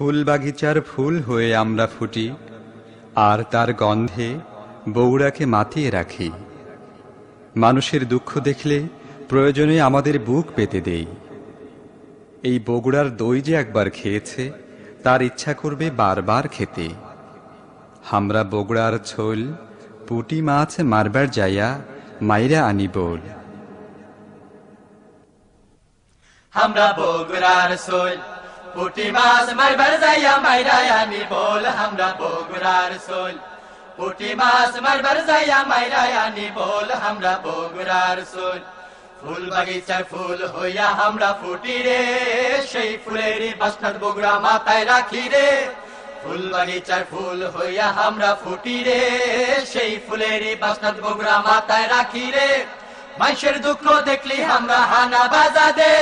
ফুল বাগিচার ফুল হয়ে আমরা ফুটি, আর তার গন্ধে বৌড়াকে মাতিয়ে রাখি। মানুষের দুঃখ দেখলে প্রয়োজনে আমাদের বুক পেতে দেই। এই বগুড়ার দই যে একবার খেয়েছে, তার ইচ্ছা করবে বারবার খেতে। আমরা বগুড়ার ছোল পুটি মাছ মারবার যাইয়া মাইরা আনি বল। আমরা বগুড়ার সোল পুটি মাছ মারবার যাইয়া মাইরাই আনি বল আমরা বগুড়ার সোল। পুটি মাছ মারবার যাইয়া মাইরাই আনি বল আমরা বগুড়ার সোল। ফুল বাগিচার ফুল হইয়া আমরা ফুটি রে, সেই ফুলের বাসনাথ বগুড়া মাথায় রাখি রে। ফুল বাগিচার ফুল হইয়া আমরা ফুটি রে, সেই ফুলের বাসনাথ বগুড়া মাথায় রাখি রে। মানুষের দুঃখ দেখলি আমরা হানা বাজা দে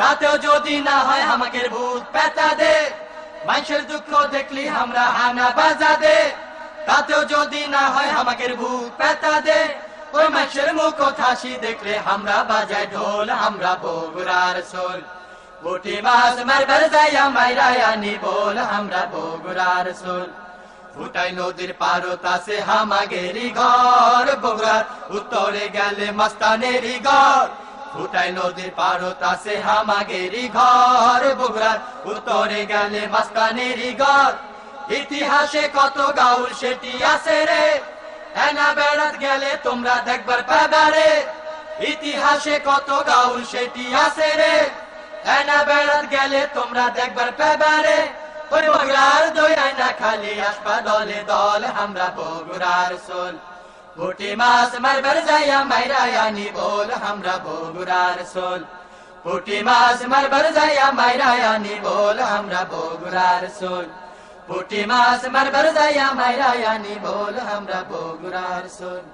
তাতেও যদি না হয় আমাকে ভূত পেতা দে মানুষের দুঃখ দেখলি আমরা হানা বাজা দে তাতেও যদি না হয় আমাকে ভূত পেতা দে ওই মানুষের মুখ হাসি দেখলে আমরা বাজায় ঢোল, আমরা বগুড়ার সোল। পুটি মাছ মারবার যাইয়া মাইরাই আনি বল, আমরা বগুড়ার সোল। ফুটাই নদীর পারত আছে হামাগেরি ঘর, বগুড়ার উত্তরে গেলে মাস্তানেরি ঘর। ফুটাই নদীর পারত আছে হামাগেরি ঘর? বগুড়ার উত্তরে গেলে মাস্তানেরি ঘর ইতিহাসে কত গাউল সেটি আছে রে? এনা বেড়াত গেলে তোমরা দেখবার পাবারে ইতিহাসে কত গাউল সেটি আছে রে? এনা বেড়াত গেলে তোমরা দেখবার পাবারে ওই বগুড়ার দই আয়না খালি আসবা দলে দল, আমরা বগুড়ার সোল। পুটি মাছ মারবার যাইয়া মাইরা আনি বল আমরা বগুড়ার সোল পুটি মাছ মারবার যাইয়া মাইরা আনি বল আমরা বগুড়ার সোল পুটি মাছ মারবার যাইয়া মাইরা আনি বল আমরা বগুড়ার সোল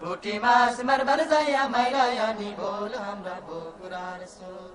পুটি মাছ মারবার যাইয়া মাইরা আনি বল আমরা বগুড়ার সোল